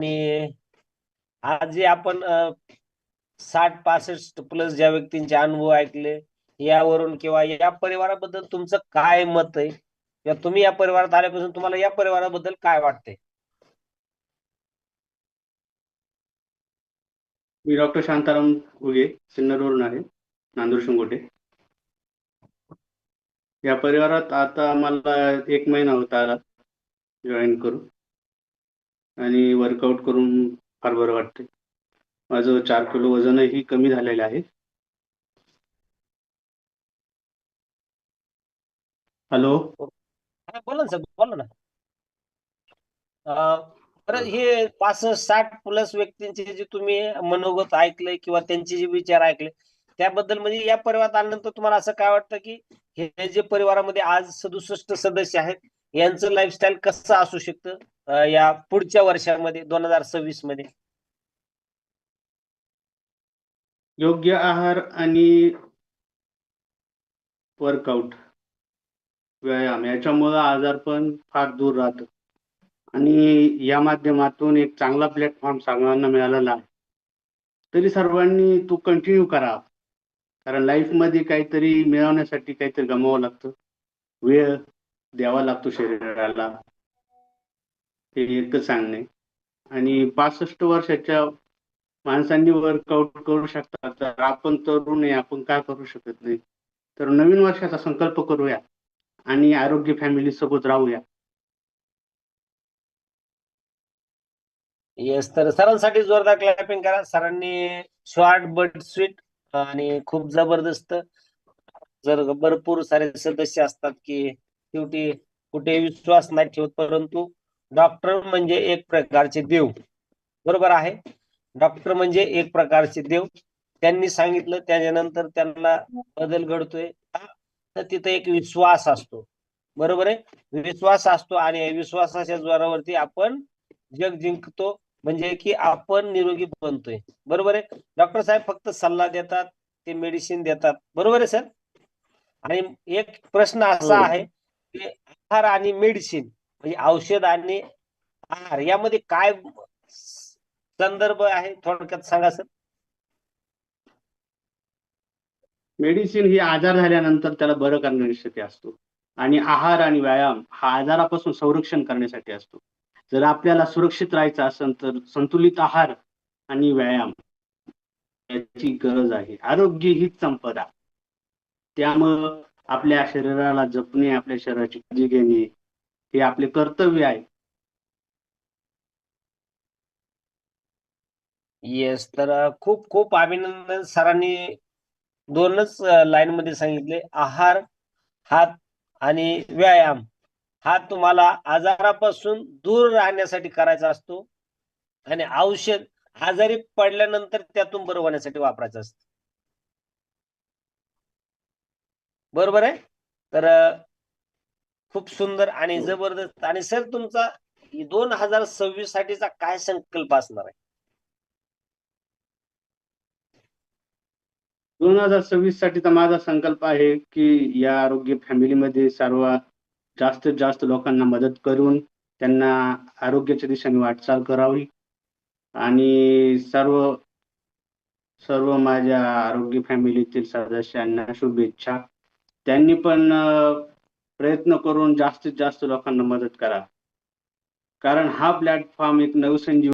आणि आज जे आपण साठ पासष्ट प्लस ज्या व्यक्तींचे अनुभव ऐकले यावरून किंवा या परिवाराबद्दल तुमचं काय मत आहे? किंवा तुम्ही या परिवारात आल्यापासून तुम्हाला या परिवाराबद्दल काय वाटतंय? मी डॉक्टर शांताराम उगे सिन्नरवरून आहे नांदूर शिंगोटे. या परिवारात आता मला एक महिना होता आला जॉईन करून. आणि वर्कआउट करून फार बरं वाटते माझं चार किलो वजनही कमी झालेलं आहे. हॅलो? बोला ना सर बोला ना. तर हे पासष्ट साठ प्लस व्यक्तींचे जे तुम्ही मनोगत ऐकलंय किंवा त्यांचे जे विचार ऐकले त्याबद्दल म्हणजे या परिवारात आल्यानंतर तुम्हाला असं काय वाटतं की हे जे परिवारामध्ये आज सदुसष्ट सदस्य आहेत यांचं लाईफस्टाईल कसं असू शकतं? या पुढच्या वर्षामध्ये दोन हजार सव्वीसमध्ये? योग्य आहार आणि वर्कआउट व्यायाम याच्यामुळं आजार पण फार दूर राहतो. आणि या माध्यमातून एक चांगला प्लॅटफॉर्म सर्वांना मिळालेला आहे. तरी सर्वांनी तू कंटिन्यू करा. कारण लाईफमध्ये काहीतरी मिळवण्यासाठी काहीतरी गमावं लागतं. वेळ द्यावा लागतो शरीराला. ते एकच सांगणे. आणि पासष्ट वर्षाच्या माणसांनी वर्कआउट करू शकतात. तर आपण तरुण आहे आपण काय करू शकत नाही. तर नवीन वर्षाचा संकल्प करूया. आणि आरोग्य फॅमिली सोबत राहूया. येस तर सरांसाठी जोरदार क्लॅपिंग करा. सरांनी शॉर्ट बट स्वीट आणि खूप जबरदस्त. जर भरपूर सारे सदस्य असतात की शेवटी कुठे विश्वास नाही ठेवत परंतु डॉक्टर म्हणजे एक प्रकारचे देव. बरोबर आहे? डॉक्टर म्हणजे एक प्रकारचे देव. त्यांनी सांगितलं त्याच्यानंतर त्यांना बदल घडतोय? तर तिथे एक विश्वास असतो. बरोबर आहे? विश्वास असतो आणि विश्वासाच्या जोरावरती आपण जग जिंकतो. म्हणजे की आपण निरोगी बनतोय. बरोबर आहे? डॉक्टर साहेब फक्त सल्ला देतात ते मेडिसिन देतात. बरोबर आहे सर आणि एक प्रश्न असा हो. आहे आहार आणि मेडिसिन म्हणजे औषध आणि आहार यामध्ये काय संदर्भ आहे थोडक्यात सांगा सर. मेडिसिन ही आजार झाल्यानंतर त्याला बरं करण्यासाठी असतो. आणि आहार आणि व्यायाम हा आजारापासून संरक्षण करण्यासाठी असतो. जर आपल्याला सुरक्षित राहायचं असेल तर संतुलित आहार आणि व्यायाम याची गरज आहे. आरोग्य हीच संपदा. त्यामुळं आपल्या शरीराला जपणे आपल्या शरीराची काळजी घेणे हे आपले कर्तव्य आहे. येस तर खूप खूप अभिनंदन सरांनी दोनच लाईन मध्ये सांगितले. आहार हात आणि व्यायाम. हा तुम्हाला आजारापासून दूर राहण्यासाठी करायचा असतो आणि औषध आजारी पडल्यानंतर त्यातून बरं होण्यासाठी वापरायचं असतं. बरोबर आहे? तर खूप सुंदर आणि जबरदस्त. आणि सर तुमचा दोन हजार सव्वीस साठीचा काय संकल्प असणार आहे? दोन हजार सव्वीस साठीचा माझा संकल्प आहे की या आरोग्य फॅमिलीमध्ये सर्व जास्तीत जास्त लोकांना मदत करून त्यांना आरोग्याच्या दिशेने वाटचाल करावी. आणि सर्व सर्व माझ्या आरोग्य फॅमिलीतील सदस्यांना शुभेच्छा. त्यांनी पण प्रयत्न करून जास्तीत जास्त लोकांना मदत करा. कारण हा प्लॅटफॉर्म एक नवसंजीव